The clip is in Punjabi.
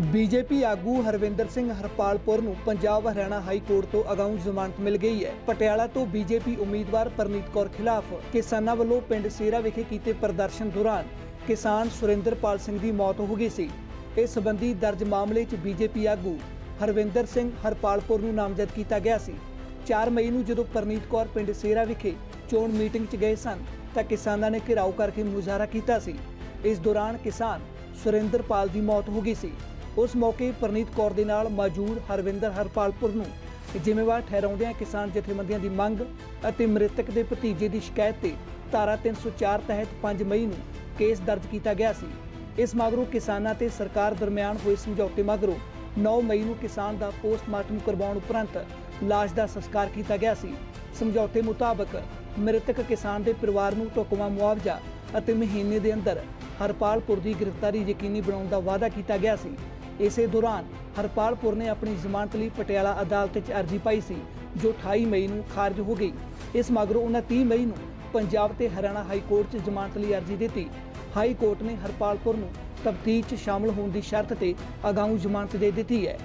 ਬੀਜੇਪੀ ਆਗੂ ਹਰਵਿੰਦਰ ਸਿੰਘ ਹਰਪਾਲਪੁਰ ਨੂੰ ਪੰਜਾਬ ਹਰਿਆਣਾ ਹਾਈ ਕੋਰਟ ਤੋਂ ਅਗਾਊਂ ਜ਼ਮਾਨਤ ਮਿਲ ਗਈ ਹੈ। ਪਟਿਆਲਾ ਤੋਂ ਬੀਜੇਪੀ ਉਮੀਦਵਾਰ ਪਰਨੀਤ ਕੌਰ ਖਿਲਾਫ ਕਿਸਾਨਾਂ ਵੱਲੋਂ ਪਿੰਡ ਸੇਰਾ ਵਿਖੇ ਕੀਤੇ ਪ੍ਰਦਰਸ਼ਨ ਦੌਰਾਨ ਕਿਸਾਨ ਸੁਰਿੰਦਰਪਾਲ ਸਿੰਘ ਦੀ ਮੌਤ ਹੋ ਗਈ ਸੀ। ਇਸ ਸੰਬੰਧੀ ਦਰਜ ਮਾਮਲੇ 'ਚ ਬੀਜੇਪੀ ਆਗੂ ਹਰਵਿੰਦਰ ਸਿੰਘ ਹਰਪਾਲਪੁਰ ਨੂੰ ਨਾਮਜ਼ਦ ਕੀਤਾ ਗਿਆ ਸੀ। 4 ਮਈ ਨੂੰ ਜਦੋਂ ਪਰਨੀਤ ਕੌਰ ਪਿੰਡ ਸੇਰਾ ਵਿਖੇ ਚੋਣ ਮੀਟਿੰਗ 'ਚ ਗਏ ਸਨ, ਤਾਂ ਕਿਸਾਨਾਂ ਨੇ ਘਿਰਾਓ ਕਰਕੇ ਮੁਜ਼ਾਹਰਾ ਕੀਤਾ ਸੀ। ਇਸ ਦੌਰਾਨ ਕਿਸਾਨ ਸੁਰਿੰਦਰਪਾਲ ਦੀ ਮੌਤ ਹੋ ਗਈ ਸੀ। ਉਸ ਮੌਕੇ ਪਰਨੀਤ ਕੌਰ ਦੇ ਨਾਲ ਮੌਜੂਦ ਹਰਵਿੰਦਰ ਹਰਪਾਲਪੁਰ ਨੂੰ ਜ਼ਿੰਮੇਵਾਰ ਠਹਿਰਾਉਂਦਿਆਂ ਕਿਸਾਨ ਜਥੇਬੰਦੀਆਂ ਦੀ ਮੰਗ ਅਤੇ ਮ੍ਰਿਤਕ ਦੇ ਭਤੀਜੇ ਦੀ ਸ਼ਿਕਾਇਤ ਤੇ ਧਾਰਾ 304 ਤਹਿਤ 5 ਮਈ ਨੂੰ ਕੇਸ ਦਰਜ ਕੀਤਾ ਗਿਆ ਸੀ। ਇਸ ਮਗਰੋਂ ਕਿਸਾਨਾਂ ਤੇ ਸਰਕਾਰ ਦਰਮਿਆਨ ਹੋਏ ਸਮਝੌਤੇ ਮਗਰੋਂ 9 ਮਈ ਨੂੰ ਕਿਸਾਨ ਦਾ ਪੋਸਟਮਾਰਟਮ ਕਰਵਾਉਣ ਉਪਰੰਤ ਲਾਸ਼ ਦਾ ਸੰਸਕਾਰ ਕੀਤਾ ਗਿਆ ਸੀ। ਸਮਝੌਤੇ ਮੁਤਾਬਕ ਮ੍ਰਿਤਕ ਕਿਸਾਨ ਦੇ ਪਰਿਵਾਰ ਨੂੰ ਢੁਕਵਾਂ ਮੁਆਵਜ਼ਾ ਅਤੇ ਮਹੀਨੇ ਦੇ ਅੰਦਰ ਹਰਪਾਲਪੁਰ ਦੀ ਗ੍ਰਿਫਤਾਰੀ ਯਕੀਨੀ ਬਣਾਉਣ ਦਾ ਵਾਅਦਾ ਕੀਤਾ ਗਿਆ ਸੀ। ਇਸੇ ਦੌਰਾਨ ਹਰਪਾਲਪੁਰ ਨੇ ਆਪਣੀ ਜ਼ਮਾਨਤ ਲਈ ਪਟਿਆਲਾ ਅਦਾਲਤ 'ਚ ਅਰਜ਼ੀ ਪਾਈ ਸੀ, ਜੋ 28 ਮਈ ਨੂੰ ਖਾਰਜ ਹੋ ਗਈ। ਇਸ ਮਗਰੋਂ 29 ਮਈ ਨੂੰ ਪੰਜਾਬ ਤੇ ਹਰਿਆਣਾ ਹਾਈ ਕੋਰਟ 'ਚ ਜ਼ਮਾਨਤ ਲਈ ਅਰਜ਼ੀ ਦਿੱਤੀ। ਹਾਈ ਕੋਰਟ ਨੇ ਹਰਪਾਲਪੁਰ ਨੂੰ ਤਫਤੀਸ਼ 'ਚ ਸ਼ਾਮਲ ਹੋਣ ਦੀ ਸ਼ਰਤ ਤੇ ਅਗਾਊਂ ਜ਼ਮਾਨਤ ਦੇ ਦਿੱਤੀ ਹੈ।